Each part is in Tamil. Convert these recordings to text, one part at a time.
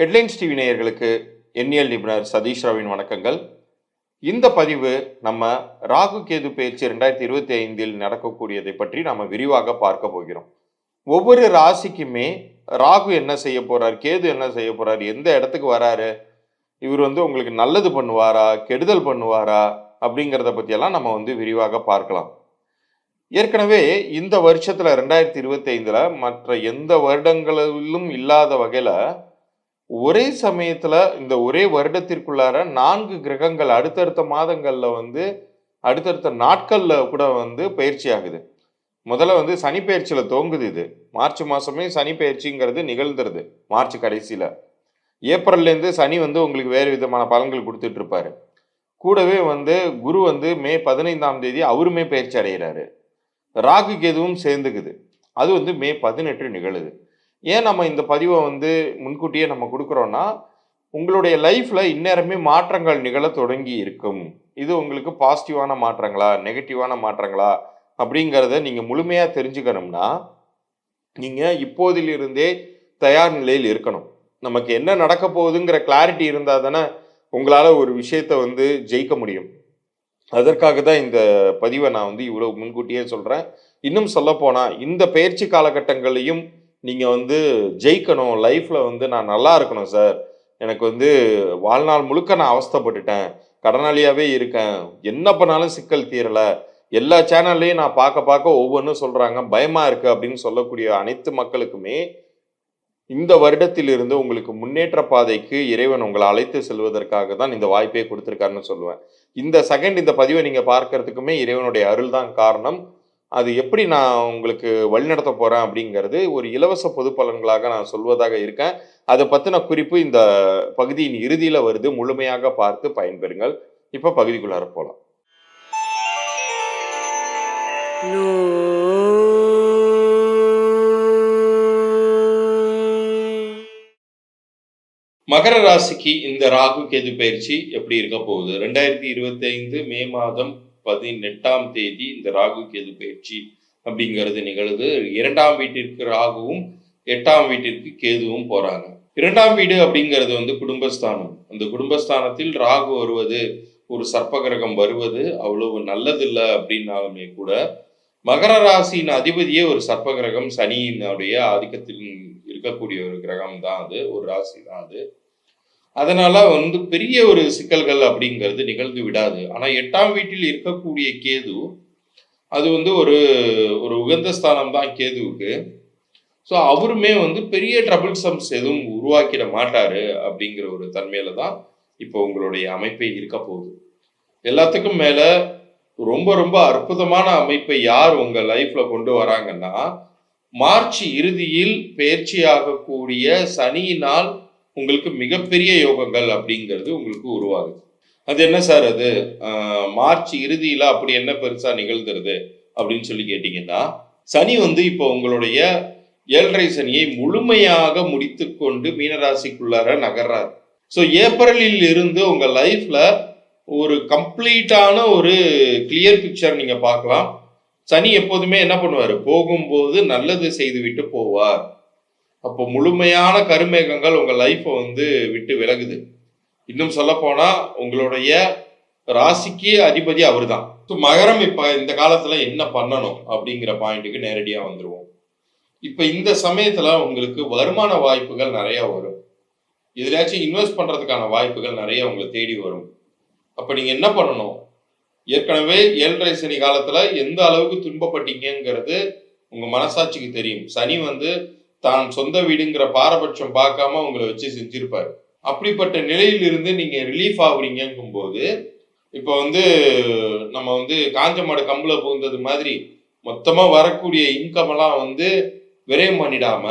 ஹெட்லைன்ஸ் டிவி நேயர்களுக்கு எண்ணியல் நிபுணர் சதீஷ் ராவின் வணக்கங்கள். இந்த பதிவு நம்ம ராகு கேது பயிற்சி ரெண்டாயிரத்தி இருபத்தி ஐந்தில் நடக்கக்கூடியதை பற்றி நம்ம விரிவாக பார்க்க போகிறோம். ஒவ்வொரு ராசிக்குமே ராகு என்ன செய்ய போறார் கேது என்ன செய்ய போறார் எந்த இடத்துக்கு வராரு இவர் வந்து உங்களுக்கு நல்லது பண்ணுவாரா கெடுதல் பண்ணுவாரா அப்படிங்கிறத பற்றியெல்லாம் நம்ம வந்து விரிவாக பார்க்கலாம். ஏற்கனவே இந்த வருஷத்தில் ரெண்டாயிரத்தி இருபத்தி ஐந்தில் மற்ற எந்த வருடங்களிலும் இல்லாத வகையில் ஒரே சமயத்துல இந்த ஒரே வருடத்திற்குள்ளார நான்கு கிரகங்கள் அடுத்தடுத்த மாதங்கள்ல வந்து அடுத்தடுத்த நாட்கள்ல கூட வந்து பயிற்சி ஆகுது. முதல்ல வந்து சனி பயிற்சியில தோங்குது இது. மார்ச் மாசமே சனி பயிற்சிங்கிறது நிகழ்ந்துருது மார்ச் கடைசியில. ஏப்ரல்லேருந்து சனி வந்து உங்களுக்கு வேறு விதமான பலன்கள் கொடுத்துட்டு இருப்பாரு கூடவே வந்து குரு வந்து மே பதினைந்தாம் தேதி அவருமே பயிற்சி அடைகிறாரு ராகு கேதுவும் சேர்ந்துக்குது. அது வந்து மே பதினெட்டு நிகழுது. ஏன் நம்ம இந்த பதிவை வந்து முன்கூட்டியே நம்ம கொடுக்குறோன்னா உங்களுடைய லைஃப்பில் இந்நேரமே மாற்றங்கள் நிகழ தொடங்கி இருக்கும். இது உங்களுக்கு பாசிட்டிவான மாற்றங்களா நெகட்டிவான மாற்றங்களா அப்படிங்கிறத நீங்கள் முழுமையாக தெரிஞ்சுக்கணும்னா நீங்கள் இப்போதிலிருந்தே தயார் நிலையில் இருக்கணும். நமக்கு என்ன நடக்க போகுதுங்கிற கிளாரிட்டி இருந்தால் தானே உங்களால் ஒரு விஷயத்தை வந்து ஜெயிக்க முடியும். அதற்காக தான் இந்த பதிவை நான் வந்து இவ்வளோ முன்கூட்டியே சொல்கிறேன் இன்னும் சொல்லப்போனால் இந்த பயிற்சி காலகட்டங்களையும் நீங்கள் வந்து ஜெயிக்கணும் லைஃப்பில் வந்து நான் நல்லா இருக்கணும் சார் எனக்கு வந்து வாழ்நாள் முழுக்க நான் அவஸ்தைப்பட்டுட்டேன். கடனாளியாகவே இருக்கேன். என்ன பண்ணாலும் சிக்கல் தீரலை. எல்லா சேனல்லையும் நான் பார்க்க பார்க்க ஒவ்வொன்றும் சொல்கிறாங்க பயமாக இருக்குது அப்படின்னு சொல்லக்கூடிய அனைத்து மக்களுக்குமே இந்த வருடத்திலிருந்து உங்களுக்கு முன்னேற்ற பாதைக்கு இறைவன் உங்களை அழைத்து செல்வதற்காக தான் இந்த வாய்ப்பை கொடுத்துருக்காருன்னு சொல்லுவேன். இந்த செகண்ட் இந்த பதிவை நீங்கள் பார்க்கறதுக்குமே இறைவனுடைய அருள் தான் காரணம். அது எப்படி நான் உங்களுக்கு வழிநடத்த போகிறேன் அப்படிங்கிறது ஒரு இலவச பொது பலன்களாக நான் சொல்வதாக இருக்கேன். அதை பற்றின குறிப்பு இந்த பகுதியின் இறுதியில் வருது. முழுமையாக பார்த்து பயன்பெறுங்கள். இப்போ பகுதிக்குள்ளார போகலாம் மகர ராசிக்கு இந்த ராகு கேது பயிற்சி எப்படி இருக்க போகுது? ரெண்டாயிரத்தி இருபத்தி ஐந்து மே மாதம் பதினெட்டாம் தேதி இந்த ராகு கேது பயிற்சி அப்படிங்கிறது நிகழுது. இரண்டாம் வீட்டிற்கு ராகுவும் எட்டாம் வீட்டிற்கு கேதுவும் போறாங்க. இரண்டாம் வீடு அப்படிங்கிறது வந்து குடும்பஸ்தானம். அந்த குடும்பஸ்தானத்தில் ராகு வருவது ஒரு சர்ப்பகிரகம் வருவது அவ்வளவு நல்லதில்லை அப்படின்னாலுமே கூட மகர ராசியின் அதிபதியே ஒரு சர்ப்ப கிரகம் சனியினுடைய ஆதிக்கத்தில் இருக்கக்கூடிய ஒரு கிரகம் தான் அது ஒரு ராசி தான் அது. அதனால வந்து பெரிய ஒரு சிக்கல்கள் அப்படிங்கிறது நிகழ்ந்து விடாது. ஆனால் எட்டாம் வீட்டில் இருக்கக்கூடிய கேது அது வந்து ஒரு ஒரு உகந்த ஸ்தானம் தான் கேதுவுக்கு. ஸோ அவருமே வந்து பெரிய ட்ரபிள் சம்ஸ் எதுவும் உருவாக்கிட மாட்டாரு அப்படிங்கிற ஒரு தன்மையில தான் இப்போ உங்களுடைய அமைப்பை இருக்க போகுது. எல்லாத்துக்கும் மேல ரொம்ப ரொம்ப அற்புதமான அமைப்பை யார் உங்க லைஃப்ல கொண்டு வராங்கன்னா மார்ச் இறுதியில் பயிற்சியாகக்கூடிய சனியினால் உங்களுக்கு மிகப்பெரிய யோகங்கள் அப்படிங்கிறது உங்களுக்கு உருவாகுது. அது என்ன சார் அது? மார்ச் இறுதியில் அப்படி என்ன பெருசாக நிகழ்ந்துருது அப்படின்னு சொல்லி கேட்டிங்கன்னா சனி வந்து இப்போ உங்களுடைய ஏழரை சனியை முழுமையாக முடித்து கொண்டு மீனராசிக்குள்ளார நகர்றார். ஸோ ஏப்ரலில் இருந்து உங்கள் லைஃப்பில் ஒரு கம்ப்ளீட்டான ஒரு கிளியர் பிக்சர் நீங்கள் பார்க்கலாம். சனி எப்போதுமே என்ன பண்ணுவார்? போகும்போது நல்லது செய்துவிட்டு போவார். அப்போ முழுமையான கருமேகங்கள் உங்கள் லைஃப்பை வந்து விட்டு விலகுது. இன்னும் சொல்லப்போனால் உங்களுடைய ராசிக்கு அதிபதி அவர் தான் மகரம் இப்போ இந்த காலத்தில் என்ன பண்ணணும் அப்படிங்கிற பாயிண்ட்டுக்கு நேரடியாக வந்துடுவோம் இப்போ இந்த சமயத்தில் உங்களுக்கு வருமான வாய்ப்புகள் நிறையா வரும். இதுலாச்சும் இன்வெஸ்ட் பண்ணுறதுக்கான வாய்ப்புகள் நிறைய உங்களை தேடி வரும். அப்போ நீங்கள் என்ன பண்ணணும்? ஏற்கனவே ஏழரை சனி காலத்தில் எந்த அளவுக்கு துன்பப்பட்டீங்கிறது உங்கள் மனசாட்சிக்கு தெரியும். சனி வந்து தான் சொந்த வீடுங்கிற பாரபட்சம் பார்க்காம உங்களை வச்சு செஞ்சிருப்பாரு. அப்படிப்பட்ட நிலையிலிருந்து நீங்க ரிலீஃப் ஆகுறீங்கும் போது இப்போ வந்து நம்ம வந்து காஞ்ச மாடு கம்புல புகுந்தது மாதிரி மொத்தமா வரக்கூடிய இன்கம் எல்லாம் வந்து விரயம் பண்ணிடாம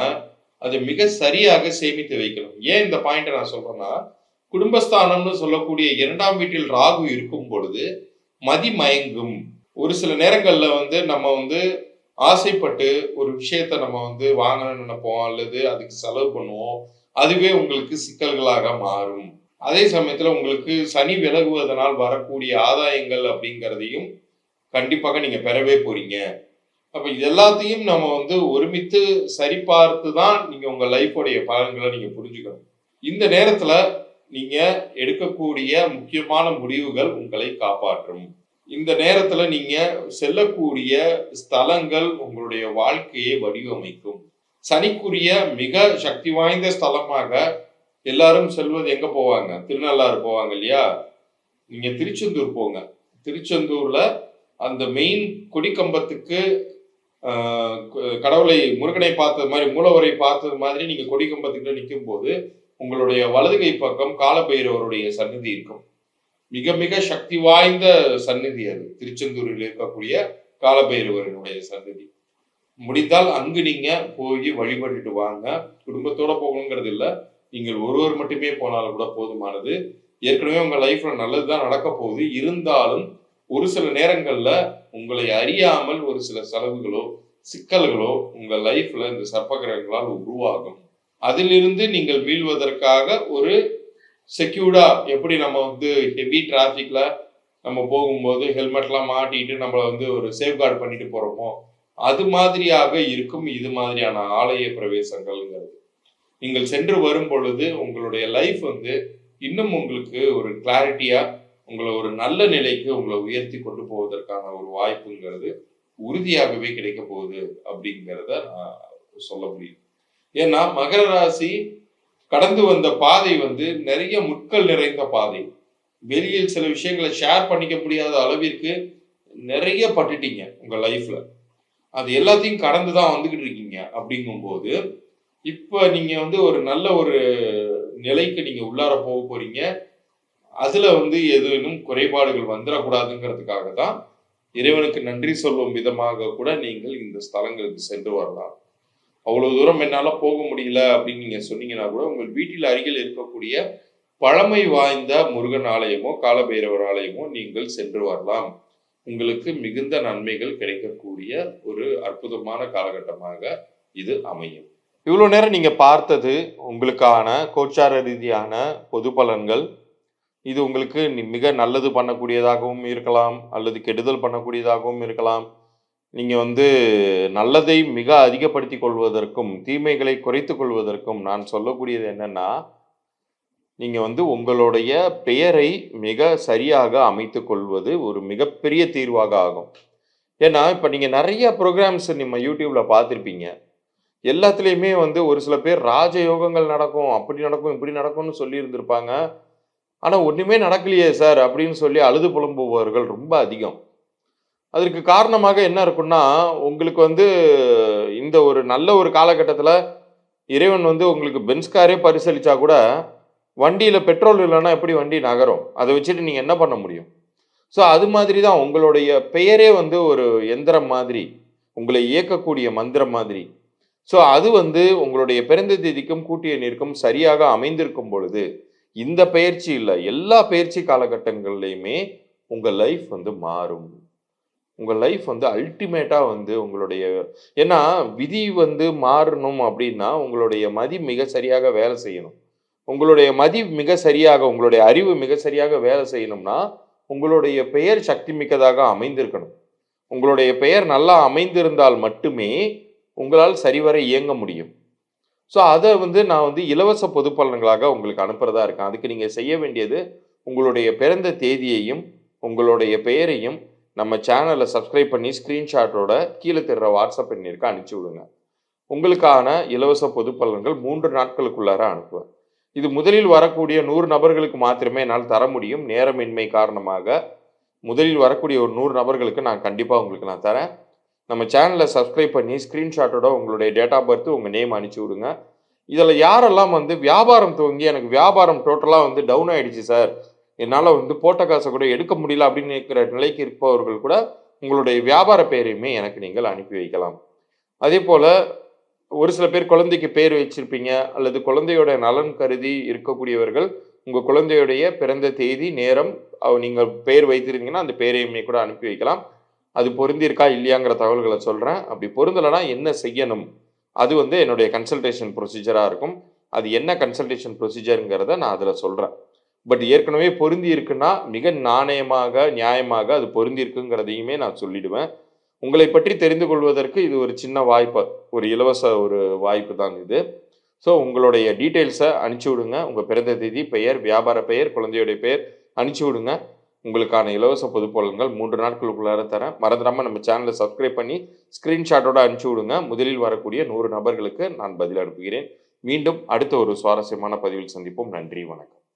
அதை மிக சரியாக சேமித்து வைக்கணும். ஏன் இந்த பாயிண்ட்டை நான் சொல்றேன்னா குடும்பஸ்தானம்னு சொல்லக்கூடிய இரண்டாம் வீட்டில் ராகு இருக்கும் பொழுது மதிமயங்கும். ஒரு சில நேரங்கள்ல வந்து நம்ம வந்து ஆசைப்பட்டு ஒரு விஷயத்த நம்ம வந்து வாங்கணும்னு நினைப்போம் அல்லது அதுக்கு செலவு பண்ணுவோம் அதுவே உங்களுக்கு சிக்கல்களாக மாறும். அதே சமயத்துல உங்களுக்கு சனி விலகுவதனால் வரக்கூடிய ஆதாயங்கள் அப்படிங்கிறதையும் கண்டிப்பாக நீங்க பெறவே போறீங்க. அப்ப இது எல்லாத்தையும் நம்ம வந்து ஒருமித்து சரிபார்த்து தான் நீங்க உங்க லைஃபோடைய பலன்களை நீங்க புரிஞ்சுக்கணும். இந்த நேரத்துல நீங்க எடுக்கக்கூடிய முக்கியமான முடிவுகள் உங்களை காப்பாற்றும். இந்த நேரத்துல நீங்க செல்லக்கூடிய ஸ்தலங்கள் உங்களுடைய வாழ்க்கையை வடிவமைக்கும். சனிக்குரிய மிக சக்தி வாய்ந்த ஸ்தலமாக எல்லாரும் செல்வது எங்க போவாங்க? திருநள்ளாறு போவாங்க இல்லையா? நீங்க திருச்செந்தூர் போங்க. திருச்செந்தூர்ல அந்த மெயின் கொடிக்கம்பத்துக்கு கடவுளை முருகனை பார்த்தது மாதிரி மூலவரை பார்த்தது மாதிரி நீங்க கொடிக்கம்பத்துக்கிட்ட நிற்கும் போது உங்களுடைய வலதுகை பக்கம் காலபைரவருடைய சன்னதி இருக்கும். மிக மிக சக்தி வாய்ந்த சந்நிதி அது. திருச்செந்தூரில் இருக்கக்கூடிய காலபைரவரினுடைய சன்னதி முடிந்தால் அங்கு நீங்க போய் வழிபட்டுட்டு வாங்க. குடும்பத்தோட போகணுங்கிறது இல்லை. நீங்கள் ஒருவர் மட்டுமே போனாலும் கூட போதுமானது. ஏற்கனவே உங்க லைஃப்ல நல்லதுதான் நடக்க போகுது. இருந்தாலும் ஒரு சில நேரங்கள்ல உங்களை அறியாமல் ஒரு சில செலவுகளோ சிக்கல்களோ உங்க லைஃப்ல இந்த சர்ப்பகிரகங்களால் உருவாகும். அதிலிருந்து நீங்கள் மீள்வதற்காக ஒரு செக்யூர்டா எப்படி நம்ம வந்து ஹெவி டிராஃபிக்ல நம்ம போகும்போது ஹெல்மெட்லாம் மாட்டிட்டு நம்மளை வந்து ஒரு சேஃப்கார்டு பண்ணிட்டு போறோமோ? அது மாதிரியாக இருக்கும் இது மாதிரியான ஆலய பிரவேசங்கள்ங்கிறது. நீங்கள் சென்று வரும் பொழுது உங்களுடைய லைஃப் வந்து இன்னும் உங்களுக்கு ஒரு கிளாரிட்டியா உங்களை ஒரு நல்ல நிலைக்கு உங்களை உயர்த்தி கொண்டு போவதற்கான ஒரு வாய்ப்புங்கிறது உறுதியாகவே கிடைக்க போகுது அப்படிங்கிறத நான் சொல்ல முடியும். ஏன்னா மகர ராசி கடந்து வந்த பாதை வந்து நிறைய முட்கள் நிறைந்த பாதை. வெளியில் சில விஷயங்களை ஷேர் பண்ணிக்க முடியாத அளவிற்கு நிறைய பட்டுட்டீங்க உங்க லைஃப்ல அது எல்லாத்தையும் கடந்து தான் வந்துகிட்டு இருக்கீங்க அப்படிங்கும்போது இப்போ நீங்க வந்து ஒரு நல்ல ஒரு நிலைக்கு நீங்க உள்ளார போக போறீங்க. அதுல வந்து எதுவும் குறைபாடுகள் வந்துடக்கூடாதுங்கிறதுக்காக தான் இறைவனுக்கு நன்றி சொல்லும் விதமாக கூட நீங்கள் இந்த ஸ்தலங்களுக்கு சென்று வரலாம். அவ்வளவு தூரம் என்னால போக முடியல அப்படின்னு நீங்க சொன்னீங்கன்னா கூட உங்கள் வீட்டில் அருகில் இருக்கக்கூடிய பழமை வாய்ந்த முருகன் ஆலயமோ காலபைரவர் ஆலயமோ நீங்கள் சென்று வரலாம். உங்களுக்கு மிகுந்த நன்மைகள் கிடைக்கக்கூடிய ஒரு அற்புதமான காலகட்டமாக இது அமையும். இவ்வளோ நேரம் நீங்க பார்த்தது உங்களுக்கான கோச்சார ரீதியான பொது பலன்கள். இது உங்களுக்கு மிக நல்லது பண்ணக்கூடியதாகவும் இருக்கலாம் அல்லது கெடுதல் பண்ணக்கூடியதாகவும் இருக்கலாம். நீங்கள் வந்து நல்லதை மிக அதிகப்படுத்தி கொள்வதற்கும் தீமைகளை குறைத்து கொள்வதற்கும் நான் சொல்லக்கூடியது என்னன்னா நீங்கள் வந்து உங்களுடைய பெயரை மிக சரியாக அமைத்து கொள்வது ஒரு மிகப்பெரிய தீர்வாக ஆகும். ஏன்னா இப்போ நீங்கள் நிறைய ப்ரோக்ராம்ஸ் நம்ம யூடியூப்பில் பார்த்துருப்பீங்க. எல்லாத்துலேயுமே வந்து ஒரு சில பேர் ராஜயோகங்கள் நடக்கும் அப்படி நடக்கும் இப்படி நடக்கும்னு சொல்லியிருந்திருப்பாங்க. ஆனால் ஒன்றுமே நடக்கலையே சார் அப்படின்னு சொல்லி அழுது புலம்புபவர்கள் ரொம்ப அதிகம். அதற்கு காரணமாக என்ன இருக்குன்னா உங்களுக்கு வந்து இந்த ஒரு நல்ல ஒரு காலகட்டத்தில் இறைவன் வந்து உங்களுக்கு பென்ஸ் காரே பரிசளிச்சா கூட வண்டியில் பெட்ரோல் இல்லைன்னா எப்படி வண்டி நகரும்? அதை வச்சுட்டு நீங்கள் என்ன பண்ண முடியும்? ஸோ அது மாதிரி தான் உங்களுடைய பெயரே வந்து ஒரு எந்திரம் மாதிரி உங்களை இயக்கக்கூடிய மந்திரம் மாதிரி. ஸோ அது வந்து உங்களுடைய பிறந்த தேதிக்கும் கூட்டிய நீருக்கும் சரியாக அமைந்திருக்கும் பொழுது இந்த பயிற்சி இல்லை எல்லா பயிற்சி காலகட்டங்கள்லையுமே உங்கள் லைஃப் வந்து மாறும். உங்கள் லைஃப் வந்து அல்டிமேட்டாக வந்து உங்களுடைய ஏன்னா விதி வந்து மாறணும் அப்படின்னா உங்களுடைய மதி மிக சரியாக வேலை செய்யணும். உங்களுடைய மதி மிக சரியாக உங்களுடைய அறிவு மிக சரியாக வேலை செய்யணும்னா உங்களுடைய பெயர் சக்தி மிக்கதாக அமைந்திருக்கணும். உங்களுடைய பெயர் நல்லா அமைந்திருந்தால் மட்டுமே உங்களால் சரிவர இயங்க முடியும். ஸோ அதை வந்து நான் வந்து இலவச பொது பலன்களாக உங்களுக்கு அனுப்புறதா இருக்கேன். அதுக்கு நீங்கள் செய்ய வேண்டியது உங்களுடைய பிறந்த தேதியையும் உங்களுடைய பெயரையும் நம்ம சேனலை சப்ஸ்கிரைப் பண்ணி ஸ்க்ரீன்ஷாட்டோட கீழே தெரிற வாட்ஸ்அப் எண்ணிற்கு அனுப்பிச்சி விடுங்க. உங்களுக்கான இலவச பொது பலன்கள் மூன்று நாட்களுக்குள்ளார அனுப்புவேன். இது முதலில் வரக்கூடிய நூறு நபர்களுக்கு மாத்திரமே என்னால் தர முடியும். நேரமின்மை காரணமாக முதலில் வரக்கூடிய ஒரு நூறு நபர்களுக்கு நான் கண்டிப்பாக உங்களுக்கு நான் தரேன். நம்ம சேனலை சப்ஸ்கிரைப் பண்ணி ஸ்க்ரீன்ஷாட்டோட உங்களுடைய டேட் ஆஃப் பர்த் உங்கள் நேம் அனுப்பிச்சி விடுங்க. இதில் யாரெல்லாம் வந்து வியாபாரம் துவங்கி எனக்கு வியாபாரம் டோட்டலாக வந்து டவுன் ஆகிடுச்சு சார் என்னால் வந்து போட்ட காசை கூட எடுக்க முடியல அப்படின்னு இருக்கிற நிலைக்கு இருப்பவர்கள் கூட உங்களுடைய வியாபார பெயரையுமே எனக்கு நீங்கள் அனுப்பி வைக்கலாம். அதே போல் ஒரு சில பேர் குழந்தைக்கு பேர் வச்சிருப்பீங்க அல்லது குழந்தையோட நலன் கருதி இருக்கக்கூடியவர்கள் உங்கள் குழந்தையுடைய பிறந்த தேதி நேரம் நீங்கள் பெயர் வைத்திருந்தீங்கன்னா அந்த பெயரையுமே கூட அனுப்பி வைக்கலாம். அது பொருந்திருக்கா இல்லையாங்கிற தகவல்களை சொல்கிறேன் அப்படி பொருந்தலைன்னா என்ன செய்யணும்? அது வந்து என்னுடைய கன்சல்டேஷன் ப்ரொசீஜராக இருக்கும். அது என்ன கன்சல்டேஷன் ப்ரொசீஜருங்கிறத நான் அதில் சொல்கிறேன் பட் ஏற்கனவே பொருந்தி இருக்குன்னா மிக நாணயமாக நியாயமாக அது பொருந்தி இருக்குங்கிறதையுமே நான் சொல்லிடுவேன். உங்களை பற்றி தெரிந்து கொள்வதற்கு இது ஒரு சின்ன வாய்ப்பு ஒரு இலவச ஒரு வாய்ப்பு தான் இது. ஸோ உங்களுடைய டீட்டெயில்ஸை அனுப்பிச்சி விடுங்க. உங்கள் பிறந்த தேதி பெயர் வியாபார பெயர் குழந்தையுடைய பெயர் அனுப்பிச்சி விடுங்க. உங்களுக்கான இலவச பொதுப்பலன்கள் மூன்று நாட்களுக்குள்ளார தரேன். மறந்துடாமல் நம்ம சேனலை சப்ஸ்கிரைப் பண்ணி ஸ்க்ரீன்ஷாட்டோட அனுப்பிச்சி விடுங்க. முதலில் வரக்கூடிய நூறு நபர்களுக்கு நான் பதில் அனுப்புகிறேன். மீண்டும் அடுத்த ஒரு சுவாரஸ்யமான பதிவில் சந்திப்போம். நன்றி வணக்கம்.